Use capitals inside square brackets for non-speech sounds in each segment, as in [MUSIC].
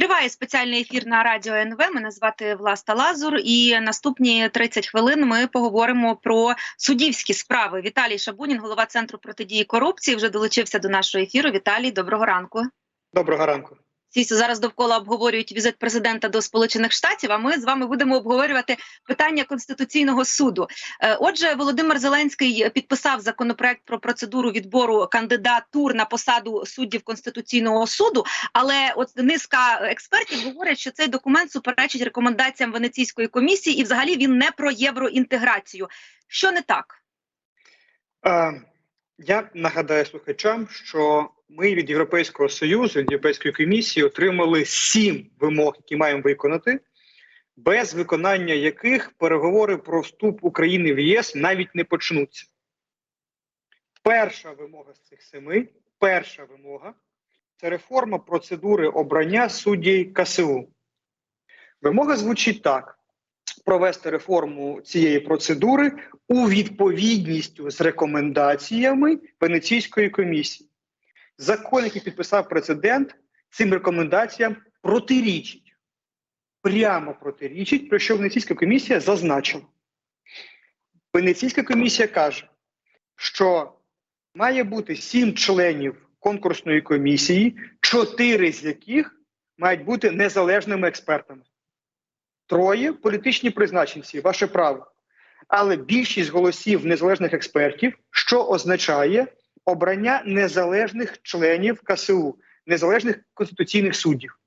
Триває спеціальний ефір на радіо НВ. Мене звати Власта Лазур. І наступні 30 хвилин ми поговоримо про суддівські справи. Віталій Шабунін, голова центру протидії корупції, вже долучився до нашого ефіру. Віталій, доброго ранку. Доброго ранку. Всі зараз довкола обговорюють візит президента до Сполучених Штатів. А ми з вами будемо обговорювати питання конституційного суду. Е, Отже, Володимир Зеленський підписав законопроект про процедуру відбору кандидатур на посаду суддів конституційного суду. Але от низка експертів говорять, що цей документ суперечить рекомендаціям Венеційської комісії, і взагалі він не про євроінтеграцію. Що не так? Е, я нагадаю слухачам, що ми від Європейського союзу, від Європейської комісії отримали сім вимог, які маємо виконати, без виконання яких переговори про вступ України в ЄС навіть не почнуться. Перша вимога з цих семи, перша вимога це реформа процедури обрання суддів КСУ. Вимога звучить так: провести реформу цієї процедури у відповідністю з рекомендаціями Венеційської комісії. Закон, який підписав президент, цим рекомендаціям протирічить. Прямо протирічить, про що Венеційська комісія зазначила. Венеційська комісія каже, що має бути сім членів конкурсної комісії, чотири з яких мають бути незалежними експертами. Троє політичні призначенці, ваше право. Але більшість голосів незалежних експертів, що означає обрання незалежних членів КСУ, незалежних конституційних суддів.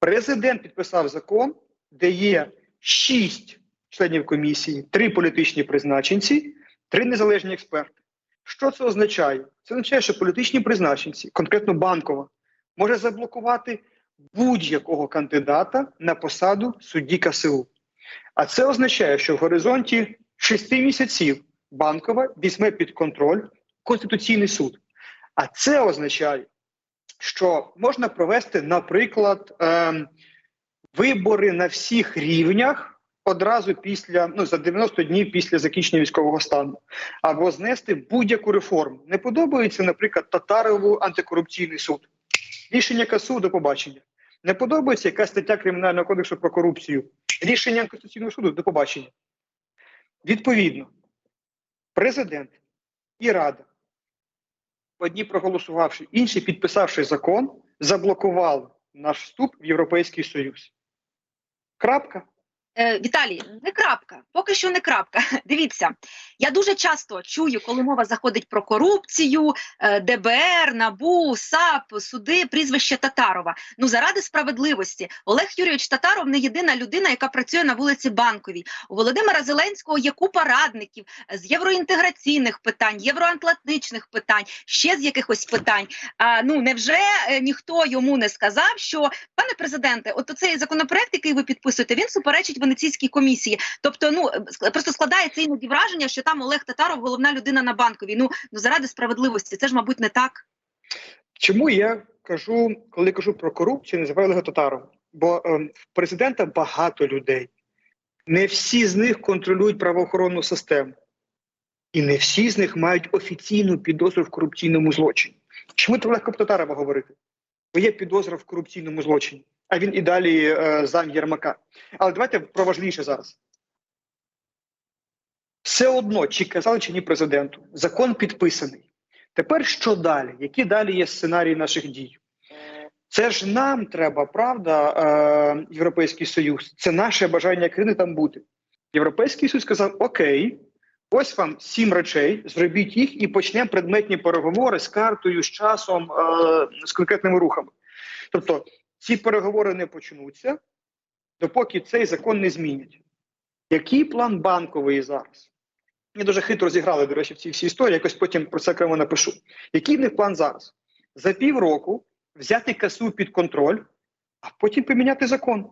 Президент підписав закон, де є шість членів комісії, три політичні призначенці, три незалежні експерти. Що це означає? Це означає, що політичні призначенці, конкретно банкова, може заблокувати будь-якого кандидата на посаду судді КСУ. А це означає, що в горизонті шести місяців банкова візьме під контроль Конституційний суд. А це означає, що можна провести, наприклад, ем, вибори на всіх рівнях одразу після ну за 90 днів після закінчення військового стану, або знести будь-яку реформу. Не подобається, наприклад, Татарову антикорупційний суд. Рішення КСУ до побачення. Не подобається якась стаття Кримінального кодексу про корупцію. Рішення Конституційного суду до побачення. Відповідно, президент і Рада, одні проголосувавши, інші підписавши закон, заблокували наш вступ в Європейський Союз. Крапка. Е, Віталій, не крапка, поки що не крапка. [LAUGHS] Дивіться, я дуже часто чую, коли мова заходить про корупцію, е, ДБР, НАБУ, САП, суди, прізвище Татарова. Ну заради справедливості, Олег Юрійович Татаров не єдина людина, яка працює на вулиці Банковій. У Володимира Зеленського є купа радників з євроінтеграційних питань, євроатлантичних питань, ще з якихось питань. А ну невже е, ніхто йому не сказав, що пане президенте, от цей законопроект, який ви підписуєте, він суперечить Венеційській комісії. Тобто, ну просто складається іноді враження, що там Олег Татаров головна людина на банковій. Ну ну заради справедливості, це ж мабуть не так. Чому я кажу, коли кажу про корупцію, називаю Олега Татарова? Бо ем, в президента багато людей. Не всі з них контролюють правоохоронну систему. І не всі з них мають офіційну підозру в корупційному злочині. Чому це легко про Татарова говорити? Бо є підозра в корупційному злочині, а він і далі е, зам Єрмака. Але давайте про важливіше зараз. Все одно, чи казали, чи ні президенту, закон підписаний. Тепер що далі? Які далі є сценарії наших дій? Це ж нам треба, правда, е, Європейський Союз. Це наше бажання країни там бути. Європейський Союз сказав: Окей, ось вам сім речей, зробіть їх і почнемо предметні переговори з картою, з часом, е, з конкретними рухами. Тобто ці переговори не почнуться, допоки цей закон не змінять. Який план банкової зараз? Мені дуже хитро зіграли, до речі, в цій всій історії. Якось потім про це окремо напишу. Який в них план зараз? За півроку взяти касу під контроль, а потім поміняти закон.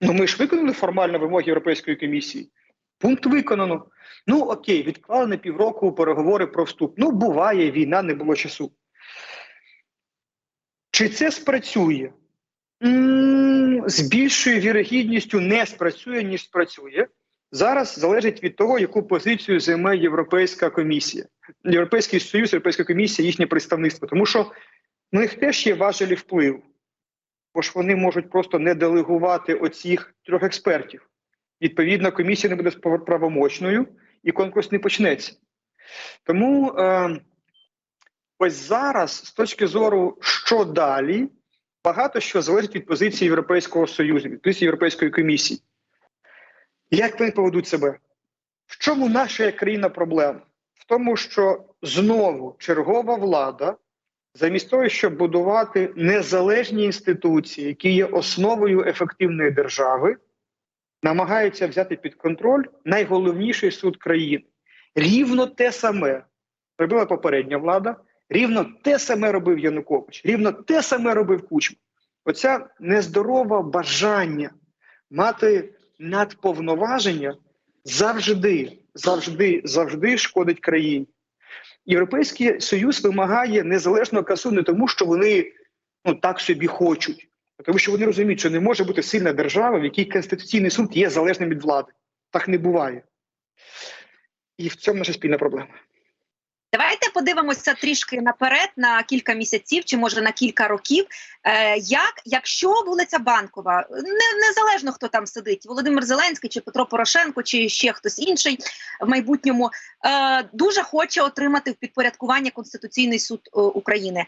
Ну ми ж виконали формально вимоги Європейської комісії. Пункт виконано. Ну окей, відклали на півроку переговори про вступ. Ну, буває, війна, не було часу. Чи це спрацює? З більшою вірогідністю не спрацює, ніж спрацює. Зараз залежить від того, яку позицію займе Європейська комісія, Європейський Союз, Європейська комісія, їхнє представництво, тому що в них теж є важелі впливу. бо ж вони можуть просто не делегувати оцих трьох експертів. Відповідно, комісія не буде правомочною і конкурс не почнеться. Тому е, ось зараз, з точки зору, що далі, багато що залежить від позиції Європейського Союзу, від позиції Європейської комісії. Як вони поведуть себе? В чому наша країна проблема? В тому, що знову чергова влада, замість того, щоб будувати незалежні інституції, які є основою ефективної держави, намагається взяти під контроль найголовніший суд країни. Рівно те саме робила попередня влада, рівно те саме робив Янукович, рівно те саме робив Кучма. Оця нездорове бажання мати надповноваження завжди, завжди, завжди шкодить країні. Європейський Союз вимагає незалежного касу не тому, що вони ну так собі хочуть, а тому, що вони розуміють, що не може бути сильна держава, в якій Конституційний суд є залежним від влади. Так не буває. І в цьому наша спільна проблема. Давайте подивимося трішки наперед на кілька місяців чи може на кілька років. Е, як якщо вулиця Банкова, не незалежно хто там сидить, Володимир Зеленський чи Петро Порошенко, чи ще хтось інший в майбутньому е, дуже хоче отримати в підпорядкування Конституційний суд е, України.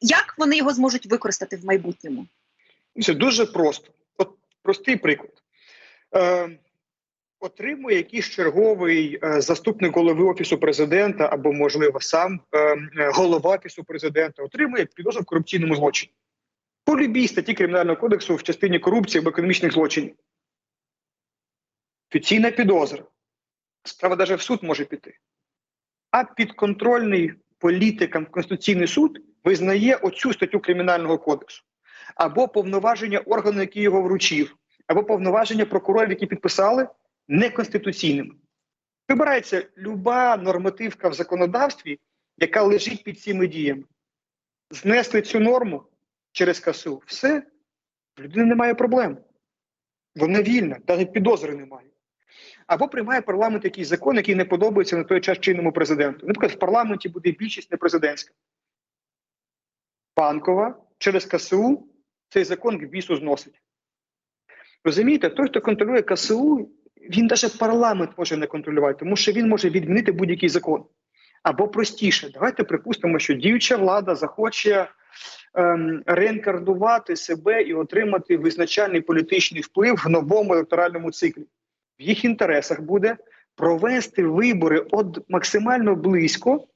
Як вони його зможуть використати в майбутньому? Це дуже просто. От простий приклад. Отримує якийсь черговий е, заступник голови офісу президента або, можливо, сам е, е, голова офісу президента отримує підозру в корупційному злочині по любій статті кримінального кодексу в частині корупції або економічних злочинів. Офіційна підозра. Справа навіть в суд може піти. А підконтрольний політикам Конституційний суд визнає оцю статтю кримінального кодексу або повноваження органу, який його вручив, або повноваження прокурорів, які підписали неконституційними. Вибирається люба нормативка в законодавстві, яка лежить під цими діями. Знесли цю норму через КСУ. Все, в людини немає проблем. Вона вільна, навіть підозри немає. Або приймає парламент якийсь закон, який не подобається на той час чинному президенту. Наприклад, в парламенті буде більшість не президентська. Банкова через КСУ цей закон к бісу зносить. Розумієте, той, хто контролює КСУ, він навіть парламент може не контролювати, тому що він може відмінити будь-який закон. Або простіше, давайте припустимо, що діюча влада захоче ем, реінкардувати себе і отримати визначальний політичний вплив в новому електоральному циклі. В їх інтересах буде провести вибори от максимально близько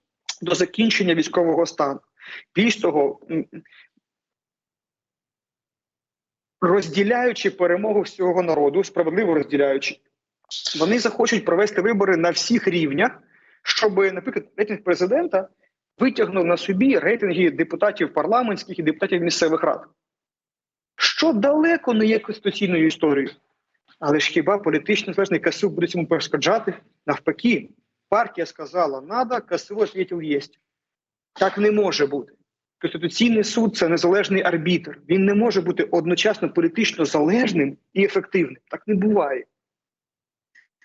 до закінчення військового стану. Більш того, розділяючи перемогу всього народу, справедливо розділяючи, вони захочуть провести вибори на всіх рівнях, щоб, наприклад, рейтинг президента витягнув на собі рейтинги депутатів парламентських і депутатів місцевих рад, що далеко не є конституційною історією. Але ж хіба політично залежний КСУ буде цьому перешкоджати? Навпаки, партія сказала, надо, КСУ відповів єсть. Так не може бути. Конституційний суд це незалежний арбітр. Він не може бути одночасно політично залежним і ефективним. Так не буває.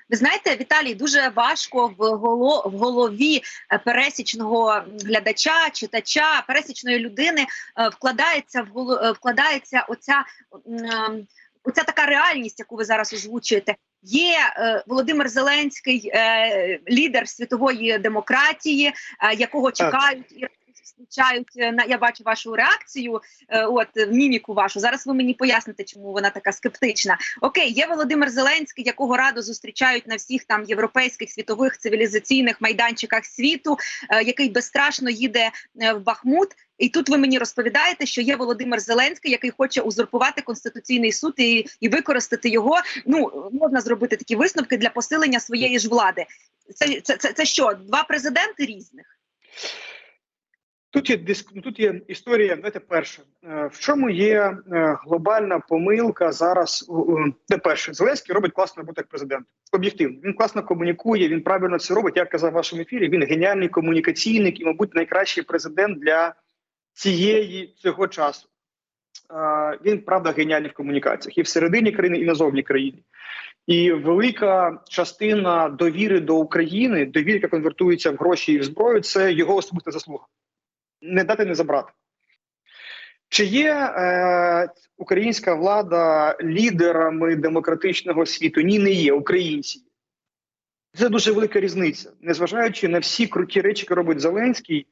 Ви знаєте, Віталій, дуже важко в голо, в голові е, пересічного глядача, читача, пересічної людини е, вкладається в е, вкладається оця. Оця така реальність, яку ви зараз озвучуєте, є е, Володимир Зеленський, е, лідер світової демократії, е, якого чекають і зустрічають на я бачу вашу реакцію. Е, от міміку вашу. Зараз ви мені поясните, чому вона така скептична. Окей, є Володимир Зеленський, якого радо зустрічають на всіх там європейських світових цивілізаційних майданчиках світу, е, який безстрашно їде е, в Бахмут. І тут ви мені розповідаєте, що є Володимир Зеленський, який хоче узурпувати конституційний суд і і використати його. Ну можна зробити такі висновки для посилення своєї ж влади. Це це, це, це що? Два президенти різних? Тут є диск... Тут є історія. Давайте перше, е, в чому є е, глобальна помилка зараз? Де перше Зеленський робить класну роботу як президент. Об'єктивно він класно комунікує. Він правильно це робить. Я казав в вашому ефірі. Він геніальний комунікаційник і, мабуть, найкращий президент для цієї цього часу. Він правда геніальний в комунікаціях і всередині країни, і назовні країни. І велика частина довіри до України, довіри, яка конвертується в гроші і в зброю, це його особиста заслуга не дати не забрати. Чи є е, українська влада лідерами демократичного світу? Ні, не є українці. Це дуже велика різниця. Незважаючи на всі круті речі, які робить Зеленський,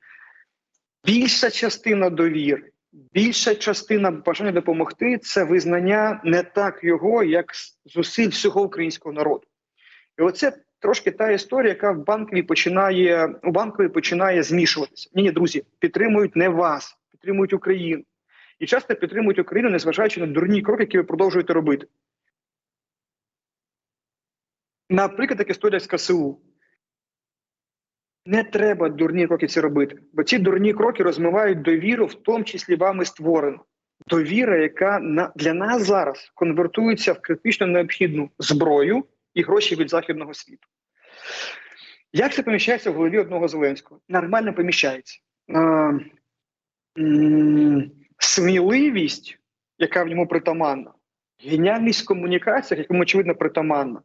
більша частина довіри, більша частина бажання допомогти це визнання не так його, як зусиль всього українського народу. І оце трошки та історія, яка в банковій починає у банковій починає змішуватися. Ні, ні, друзі, підтримують не вас, підтримують Україну. І часто підтримують Україну, незважаючи на дурні кроки, які ви продовжуєте робити. Наприклад, така історія з КСУ. Не треба дурні кроки ці робити, бо ці дурні кроки розмивають довіру, в тому числі вами створену. Довіра, яка для нас зараз конвертується в критично необхідну зброю і гроші від західного світу. Як це поміщається в голові одного Зеленського? Нормально поміщається. Сміливість, яка в ньому притаманна, геніальність в комунікаціях, яка очевидно притаманна,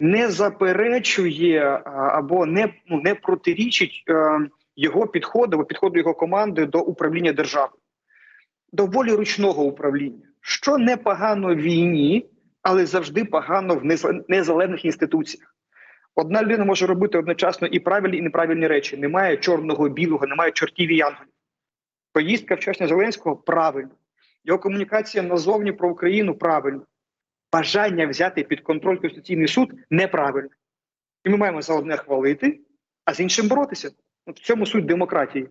не заперечує або не, ну, не протирічить його підходу або підходу його команди до управління державою, доволі ручного управління, що непогано в війні, але завжди погано в незалежних інституціях. Одна людина може робити одночасно і правильні, і неправильні речі. Немає чорного, білого, немає чортів і янголів. Поїздка вчасня Зеленського правильно. Його комунікація назовні про Україну правильно. Бажання взяти під контроль Конституційний суд неправильно. І ми маємо за одне хвалити, а з іншим боротися. От в цьому суть демократії.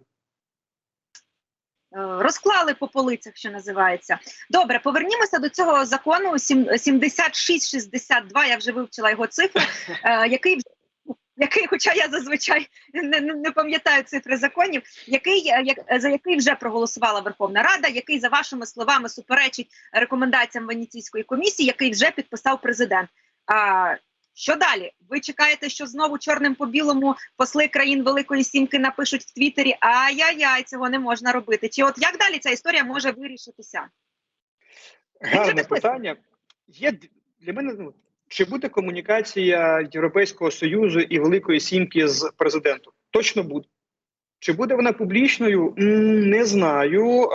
Е, розклали по полицях, що називається. Добре, повернімося до цього закону сім- 7662, Я вже вивчила його цифру, е, який вже- який, хоча я зазвичай не, не, не пам'ятаю цифри законів, який е, як за який вже проголосувала Верховна Рада, який за вашими словами суперечить рекомендаціям Венеційської комісії, який вже підписав президент. А що далі? Ви чекаєте, що знову чорним по білому посли країн Великої Сімки напишуть в Твіттері ай-яй-яй, цього не можна робити. Чи от як далі ця історія може вирішитися? Гарне питання. Є для мене ну, чи буде комунікація Європейського Союзу і Великої Сімки з президентом? Точно буде. Чи буде вона публічною? Не знаю.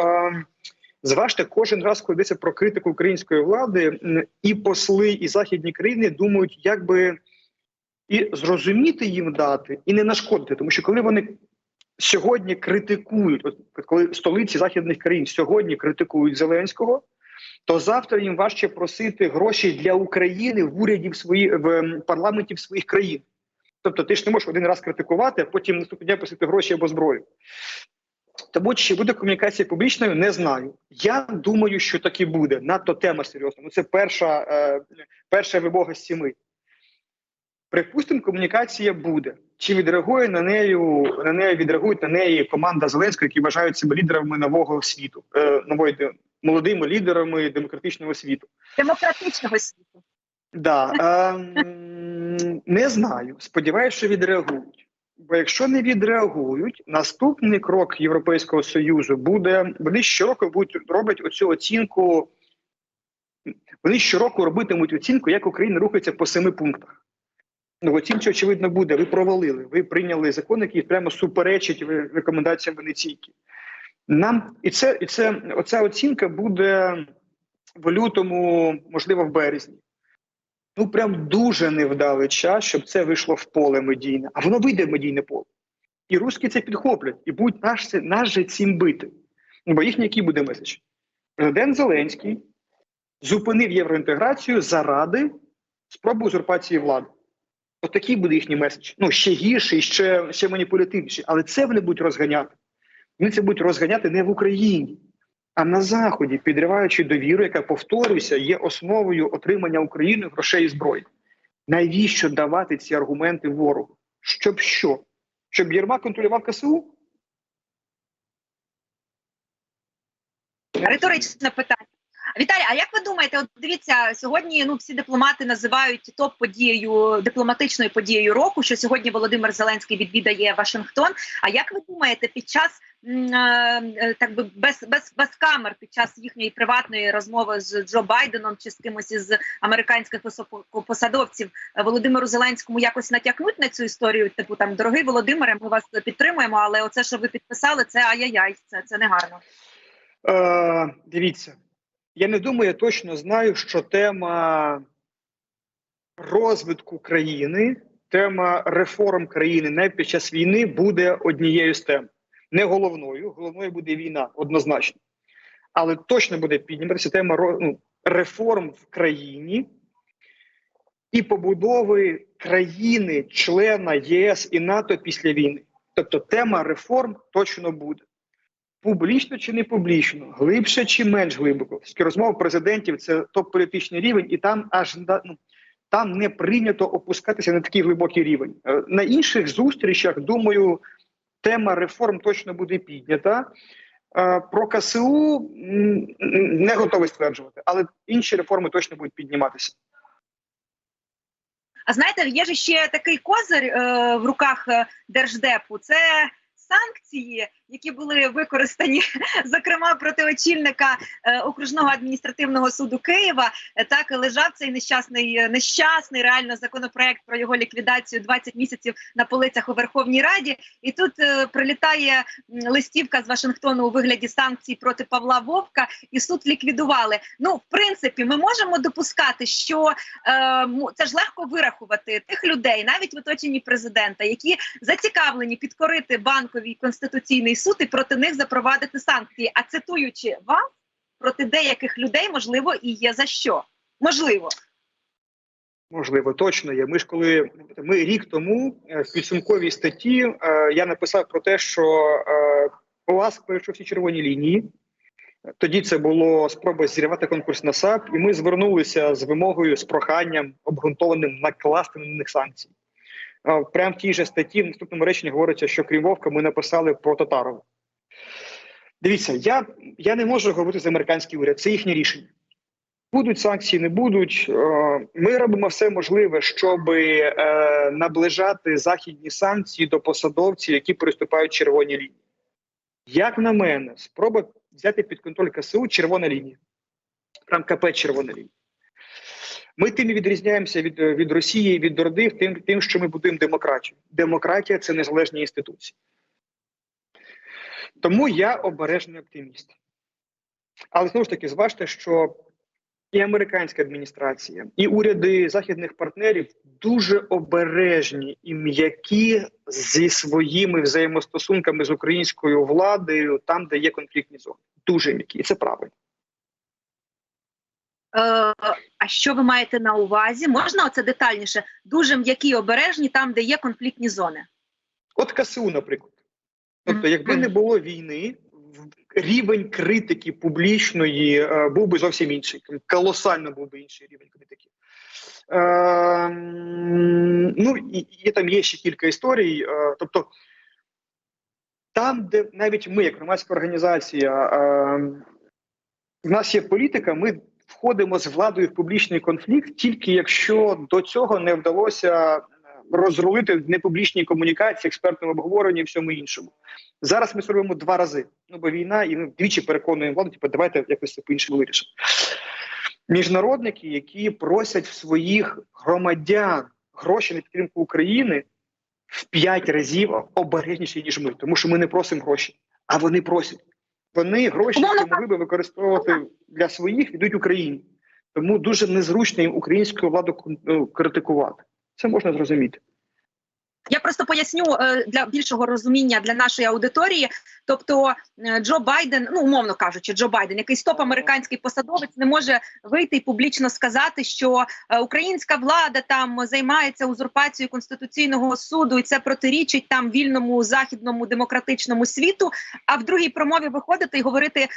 Зважте, кожен раз, коли йдеться про критику української влади, і посли, і західні країни думають, як би і зрозуміти їм дати, і не нашкодити. Тому що коли вони сьогодні критикують, от коли столиці західних країн сьогодні критикують Зеленського, то завтра їм важче просити гроші для України в урядів свої в парламентів своїх країн. Тобто, ти ж не можеш один раз критикувати, а потім наступного дня просити гроші або зброю. Тому чи буде комунікація публічною, не знаю. Я думаю, що так і буде. Надто тема серйозна. Ну це перша, е, перша вимога з сіми. Припустимо, комунікація буде. Чи відреагує на нею на неї відреагують на неї команда Зеленського, які вважають себе лідерами нового світу, е, нової молодими лідерами демократичного світу? Демократичного світу. Да, ем, не знаю. Сподіваюся, що відреагують. Бо якщо не відреагують, наступний крок Європейського союзу буде вони щороку будуть роблять оцю оцінку. Вони щороку робитимуть оцінку, як Україна рухається по семи пунктах. Ну, оцінці, очевидно, буде. Ви провалили. Ви прийняли закон, який прямо суперечить рекомендаціям Венеційки. Нам і це, і це оця оцінка буде в лютому, можливо, в березні. Ну, прям дуже невдалий час, щоб це вийшло в поле медійне, а воно вийде в медійне поле. І русські це підхоплять, і будуть наш, нас же цим бити. Ну, бо їхній який буде меседж? Президент Зеленський зупинив євроінтеграцію заради спроби узурпації влади. Отакий буде їхній меседж. Ну, ще гірший, ще, ще маніпулятивніший. Але це вони будуть розганяти. Вони це будуть розганяти не в Україні, а на Заході, підриваючи довіру, яка, повторюся, є основою отримання Україною грошей і зброї. Навіщо давати ці аргументи ворогу? Щоб що? Щоб Єрмак контролював КСУ? Риторичне питання. Віталій, а як ви думаєте, от дивіться, сьогодні ну всі дипломати називають топ-подією дипломатичною подією року, що сьогодні Володимир Зеленський відвідає Вашингтон. А як ви думаєте, під час е, е, так би без, без, без камер, під час їхньої приватної розмови з Джо Байденом чи з кимось із американських високопосадовців е, Володимиру Зеленському якось натякнуть на цю історію? Типу там дорогий Володимире, ми вас підтримуємо, але оце, що ви підписали, це ай-яй-яй, це, це негарно. Е, дивіться, я не думаю, я точно знаю, що тема розвитку країни, тема реформ країни навіть під час війни буде однією з тем. Не головною, головною буде війна, однозначно. Але точно буде підніматися тема ну, реформ в країні і побудови країни, члена ЄС і НАТО після війни. Тобто тема реформ точно буде. Публічно чи не публічно, глибше чи менш глибоко. Розмова президентів це топ-політичний рівень, і там аж ну, там не прийнято опускатися на такий глибокий рівень. Е, На інших зустрічах, думаю, тема реформ точно буде піднята. Е, Про КСУ не готовий стверджувати, але інші реформи точно будуть підніматися. А знаєте, є ж ще такий козир е, в руках е, держдепу. Це санкції, які були використані, [LAUGHS] зокрема проти очільника е, окружного адміністративного суду Києва. Е, Так лежав цей нещасний е, нещасний реально законопроект про його ліквідацію 20 місяців на полицях у Верховній Раді. І тут прилітає листівка з Вашингтону у вигляді санкцій проти Павла Вовка, і суд ліквідували. Ну, в принципі, ми можемо допускати, що е, це ж легко вирахувати тих людей, навіть в оточенні президента, які зацікавлені підкорити банковий конституційний суд і проти них запровадити санкції. А цитуючи вас, проти деяких людей можливо і є за що. Можливо, Можливо, точно є. Ми ж коли ми рік тому е, в підсумковій статті е, я написав про те, що е, ОАСК перейшов всі червоні лінії. Тоді це було спроба зірвати конкурс на САП, і ми звернулися з вимогою з проханням обґрунтованим накласти на них санкції. Прямо в тій же статті в наступному реченні говориться, що крім Вовка ми написали про Татарова. Дивіться, я, я не можу говорити за американський уряд, це їхнє рішення. Будуть санкції, не будуть. Е, Ми робимо все можливе, щоб е, наближати західні санкції до посадовців, які переступають червоні лінії. Як на мене, спроба взяти під контроль КСУ червона лінія. Прям КП червона лінія. Ми тим і відрізняємося від, від Росії, від Орди, тим, тим, що ми будуємо демократію. Демократія це незалежні інституції. Тому я обережний оптиміст. Але знову ж таки, зважте, що і американська адміністрація, і уряди західних партнерів дуже обережні і м'які зі своїми взаємостосунками з українською владою, там, де є конфліктні зони. Дуже м'які, і це правильно. Е, а що ви маєте на увазі? Можна оце детальніше? Дуже м'які обережні там, де є конфліктні зони. От КСУ, наприклад. Тобто, якби не було війни, рівень критики публічної е, був би зовсім інший. Колосально був би інший рівень критики. Е, ну і, і там є ще кілька історій. Е, тобто, там, де навіть ми, як громадська організація, е, в нас є політика, ми входимо з владою в публічний конфлікт, тільки якщо до цього не вдалося е, розрулити в непублічній комунікації, експертному обговоренні і всьому іншому. Зараз ми це робимо два рази. Ну бо війна, і ми двічі переконуємо владу, типу, давайте якось це по-іншому вирішимо. Міжнародники, які просять в своїх громадян гроші на підтримку України в п'ять разів обережніші, ніж ми, тому що ми не просимо гроші, а вони просять. Вони гроші, які могли би використовувати для своїх, йдуть Україні. Тому дуже незручно їм українську владу ну, критикувати. Це можна зрозуміти. Я просто поясню е, для більшого розуміння для нашої аудиторії. Тобто, е, Джо Байден, ну умовно кажучи, Джо Байден, якийсь топ американський посадовець, не може вийти і публічно сказати, що е, українська влада там займається узурпацією конституційного суду, і це протирічить там вільному західному демократичному світу. А в другій промові виходити і говорити,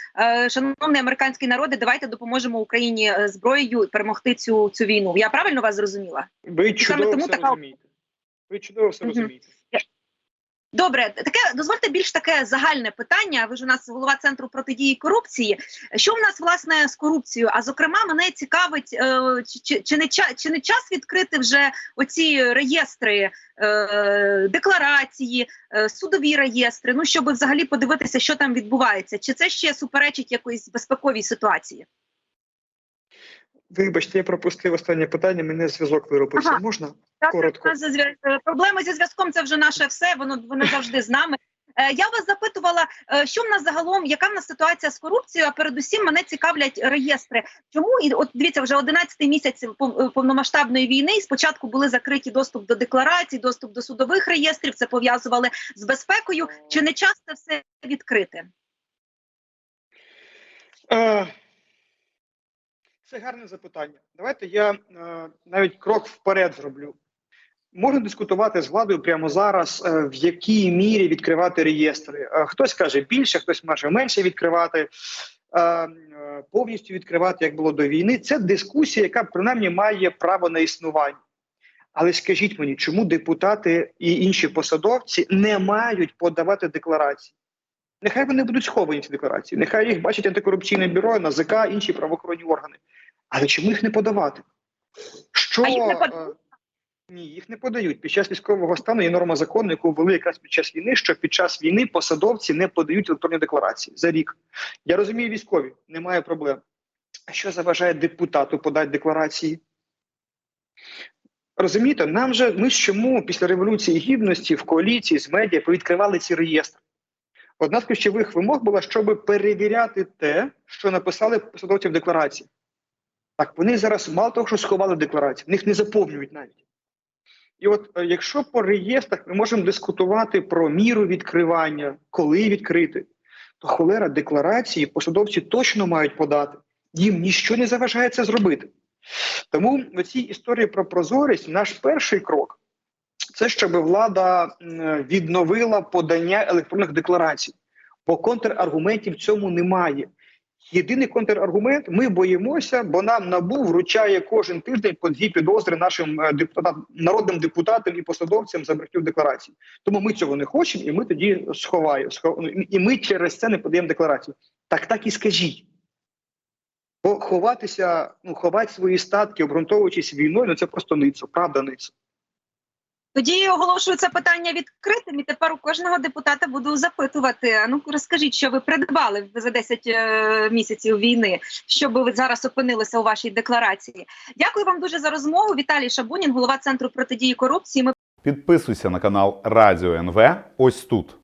шановний американський народи, давайте допоможемо Україні зброєю перемогти цю цю війну. Я правильно вас зрозуміла? Ви чудово тому все така- розумієте. Ви чудово все розумієте. Добре, таке дозвольте більш таке загальне питання. Ви ж у нас голова центру протидії корупції. Що в нас власне з корупцією? А зокрема, мене цікавить, е, чи, чи, не ча- чи не час відкрити вже оці реєстри, е, декларації, е, судові реєстри? Ну щоб взагалі подивитися, що там відбувається, чи це ще суперечить якоїсь безпековій ситуації? Вибачте, я пропустив останнє питання, мене зв'язок виробився. Ага. Можна? Так, Коротко. е, Проблеми зі зв'язком це вже наше все. Воно воно завжди з нами. Е, Я вас запитувала, е, що в нас загалом, яка в нас ситуація з корупцією, а передусім мене цікавлять реєстри. Чому і от дивіться, вже 11 місяць пов- повномасштабної війни. І спочатку були закриті доступ до декларацій, доступ до судових реєстрів. Це пов'язували з безпекою. Чи не часто все відкрите? Це гарне запитання. Давайте я е, навіть крок вперед зроблю. Можна дискутувати з владою прямо зараз, е, в якій мірі відкривати реєстри. Е, Хтось каже більше, хтось може менше відкривати, е, повністю відкривати, як було до війни. Це дискусія, яка принаймні має право на існування. Але скажіть мені, чому депутати і інші посадовці не мають подавати декларації? Нехай вони будуть сховані ці декларації, нехай їх бачить антикорупційне бюро, НАЗК, інші правоохоронні органи. Але чому їх не подавати? Що А їх не е, подають? ні, їх не подають. Під час військового стану є норма закону, яку ввели якраз під час війни, що під час війни посадовці не подають електронні декларації за рік. Я розумію, військові, немає проблем. А що заважає депутату подати декларації? Розумієте, нам же ми ж чому після революції гідності в коаліції з медіа повідкривали ці реєстри. Одна з ключових вимог була, щоб перевіряти те, що написали посадовці в декларації. Так, вони зараз мало того, що сховали декларації, в них не заповнюють навіть. І от е, якщо по реєстрах ми можемо дискутувати про міру відкривання, коли відкрити, то холера декларації посадовці точно мають подати. Їм ніщо не заважає це зробити. Тому в цій історії про прозорість наш перший крок це щоб влада відновила подання електронних декларацій, бо контраргументів в цьому немає. Єдиний контраргумент ми боїмося, бо нам НАБУ вручає кожен тиждень по дві підозри нашим е, депутатам, народним депутатам і посадовцям за брехню декларацій. Тому ми цього не хочемо, і ми тоді сховаємо. І ми через це не подаємо декларацію. Так так і скажіть. Бо ховатися, ну ховати свої статки, обґрунтовуючись війною, ну це просто ницо, правда ницо. Тоді оголошую це питання відкритим, і тепер у кожного депутата буду запитувати. Ну розкажіть, що ви придбали за 10 е, місяців війни, щоб ви зараз опинилися у вашій декларації. Дякую вам дуже за розмову. Віталій Шабунін, голова центру протидії корупції. Ми Підписуйся на канал Радіо НВ ось тут.